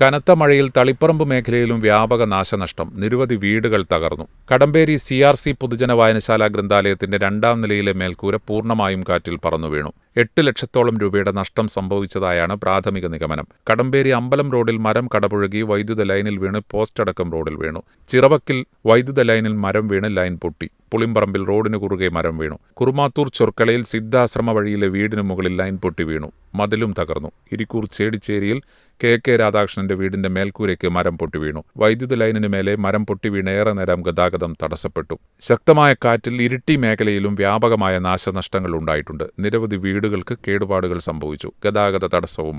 കനത്ത മഴയിൽ തളിപ്പറമ്പ് മേഖലയിലും വ്യാപക നാശനഷ്ടം. നിരവധി വീടുകൾ തകർന്നു. കടമ്പേരി സി ആർ സി പൊതുജന വായനശാല ഗ്രന്ഥാലയത്തിന്റെ രണ്ടാം നിലയിലെ മേൽക്കൂര പൂർണമായും കാറ്റിൽ പറന്നു വീണു. എട്ട് ലക്ഷത്തോളം രൂപയുടെ നഷ്ടം സംഭവിച്ചതായാണ് പ്രാഥമിക നിഗമനം. കടമ്പേരി അമ്പലം റോഡിൽ മരം കടപുഴകി വൈദ്യുത ലൈനിൽ വീണ് പോസ്റ്റടക്കം റോഡിൽ വീണു. ചിറവക്കിൽ വൈദ്യുത ലൈനിൽ മരം വീണ് ലൈൻ പൊട്ടി. പുളിമ്പറമ്പിൽ റോഡിന് കുറുകെ മരം വീണു. കുറുമാത്തൂർ ചൊർക്കളയിൽ സിദ്ധാശ്രമ വഴിയിലെ വീടിന് മുകളിൽ ലൈൻ പൊട്ടി വീണു. മതിലും തകർന്നു. ഇരിക്കൂർ ചേടിച്ചേരിയിൽ കെ. കെ. രാധാകൃഷ്ണന്റെ വീടിന്റെ മേൽക്കൂരയ്ക്ക് മരം പൊട്ടി വീണു. വൈദ്യുത ലൈനിന് മേലെ മരം പൊട്ടി വീണ് ഏറെ നേരം ഗതാഗതം തടസ്സപ്പെട്ടു. ശക്തമായ കാറ്റിൽ ഇരിട്ടി മേഖലയിലും വ്യാപകമായ നാശനഷ്ടങ്ങൾ ഉണ്ടായിട്ടുണ്ട്. നിരവധി വീടുകൾക്ക് കേടുപാടുകൾ സംഭവിച്ചു. ഗതാഗത തടസ്സവും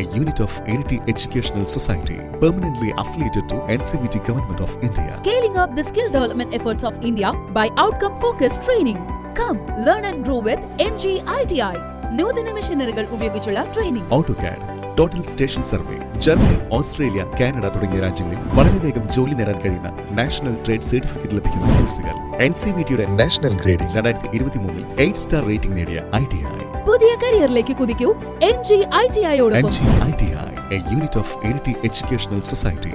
A unit of Unity Educational Society, permanently affiliated to NCVT Government of India Scaling up the skill development efforts of India by outcome focused training. Come, learn and grow with NGITI. നൂതന മെഷീനറികൾ ഉപയോഗിച്ചുള്ള training. AutoCAD total station survey Germany Australia Canada തുടങ്ങിയ രാജ്യങ്ങളിൽ വളരെ വേഗം ജോലി നേടാൻ കഴിയുന്ന നാഷണൽ ട്രേഡ് സർട്ടിഫിക്കറ്റ് ലഭിക്കുന്ന കോഴ്സുകൾ. എൻ സി ബി ടിയുടെ നാഷണൽ ഗ്രേഡിംഗ് രണ്ടായിരത്തി ഇരുപത്തി മൂന്നിൽ എയ്റ്റ് സ്റ്റാർ റേറ്റിംഗ് നേടിയ ഐ ടി ഐ പുതിയ കരിയറിലേക്ക് കുതിക്കൂ M G I T N G I T I a unit of educational society